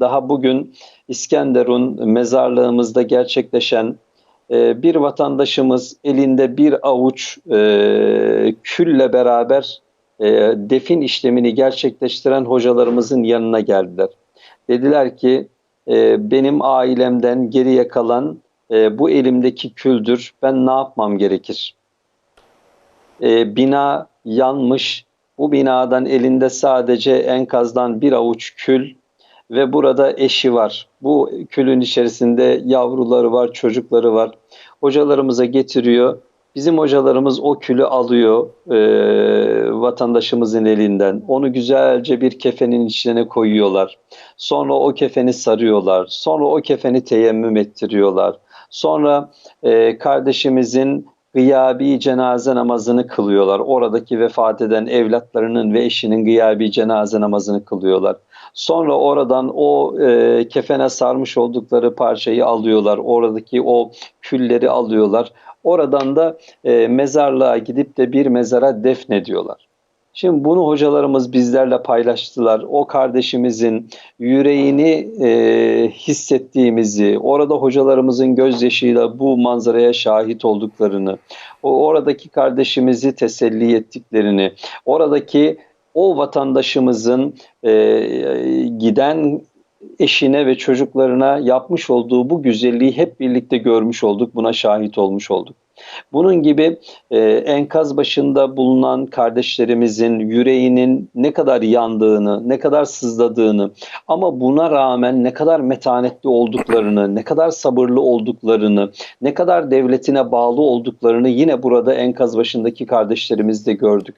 daha bugün İskenderun mezarlığımızda gerçekleşen e, bir vatandaşımız elinde bir avuç e, külle beraber e, defin işlemini gerçekleştiren hocalarımızın yanına geldiler. Dediler ki e, benim ailemden geriye kalan e, bu elimdeki küldür. Ben ne yapmam gerekir? E, bina yanmış. Bu binadan elinde sadece enkazdan bir avuç kül ve burada eşi var. Bu külün içerisinde yavruları var, çocukları var. Hocalarımıza getiriyor. Bizim hocalarımız o külü alıyor e, vatandaşımızın elinden. Onu güzelce bir kefenin içine koyuyorlar. Sonra o kefeni sarıyorlar. Sonra o kefeni teyemmüm ettiriyorlar. Sonra e, kardeşimizin gıyabi cenaze namazını kılıyorlar. Oradaki vefat eden evlatlarının ve eşinin gıyabi cenaze namazını kılıyorlar. Sonra oradan o e, kefene sarmış oldukları parçayı alıyorlar. Oradaki o külleri alıyorlar. Oradan da e, mezarlığa gidip de bir mezara defnediyorlar. Şimdi bunu hocalarımız bizlerle paylaştılar. O kardeşimizin yüreğini e, hissettiğimizi, orada hocalarımızın gözyaşıyla bu manzaraya şahit olduklarını, o oradaki kardeşimizi teselli ettiklerini, oradaki o vatandaşımızın e, giden eşine ve çocuklarına yapmış olduğu bu güzelliği hep birlikte görmüş olduk, buna şahit olmuş olduk. Bunun gibi e, enkaz başında bulunan kardeşlerimizin yüreğinin ne kadar yandığını, ne kadar sızladığını ama buna rağmen ne kadar metanetli olduklarını, ne kadar sabırlı olduklarını, ne kadar devletine bağlı olduklarını yine burada enkaz başındaki kardeşlerimizde gördük.